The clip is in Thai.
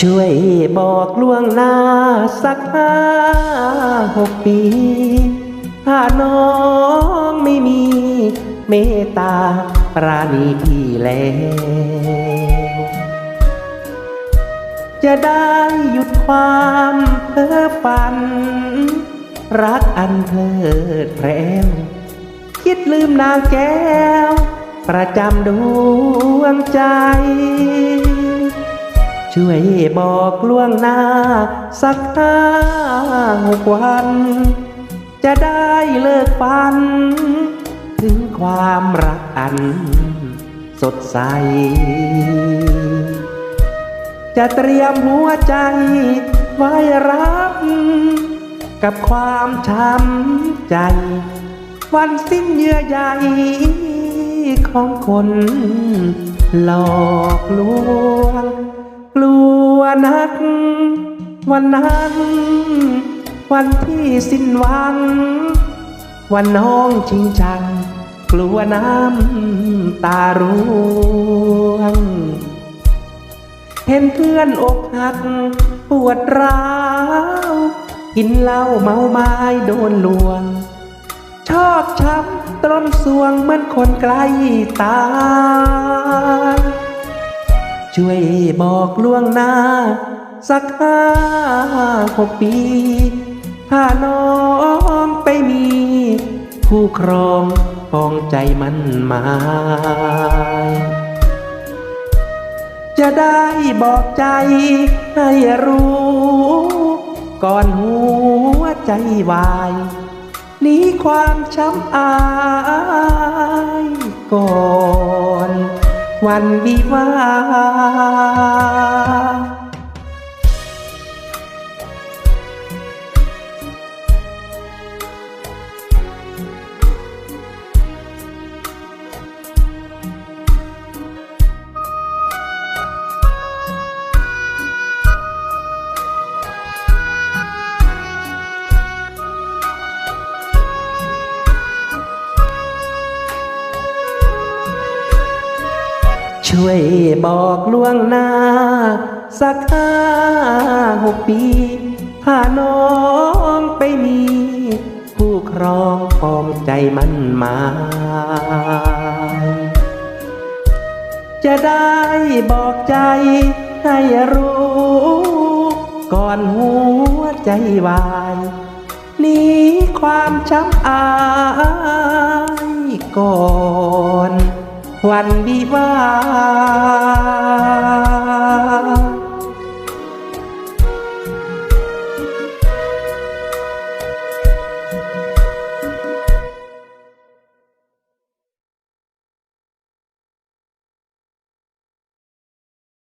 ช่วยบอกล่วงหน้าสักห้าหกปี ถ้าน้องไม่มีเมตตาปราณีพี่แล้วจะได้หยุดความเพ้อฝัน รักอันเพลิดเพลวคิดลืมนางแก้ว ประจำดวงใจ ช่วยบอกล่วงหน้า สักห้าหกวัน จะได้เลิกฝัน ถึงความรักอัน สดใส จะเตรียมหัวใจ ไว้รับ กับความช้ำใจ วันสิ้นเยื่อใยของคน หลอกลวง นัก วันนั้น วันที่สิ้นหวัง วันน้องชิงชัง กลัวน้ำตาร่วง เห็นเพื่อนอกหัก ปวดร้าว กินเหล้าเมาไม้โดนลวง ชอกช้ำตรมสวงเหมือนคนใกล้ตาย ช่วยบอกล่วงหน้า สักห้าหกปี ถ้าน้องไปมีคู่ครองปองใจมันหมาย จะได้บอกใจให้รู้ ก่อนหัวใจวายหนีความช้ำอายก่อน วันวิวา ช่วยบอกล่วงหน้า สักห้าหกปี ถ้าน้องไปมี ผู้ครองปองใจมันหมายจะได้บอกใจให้รู้ ก่อนหัวใจวายนี้ความช้ำอายก่อน วันวิวา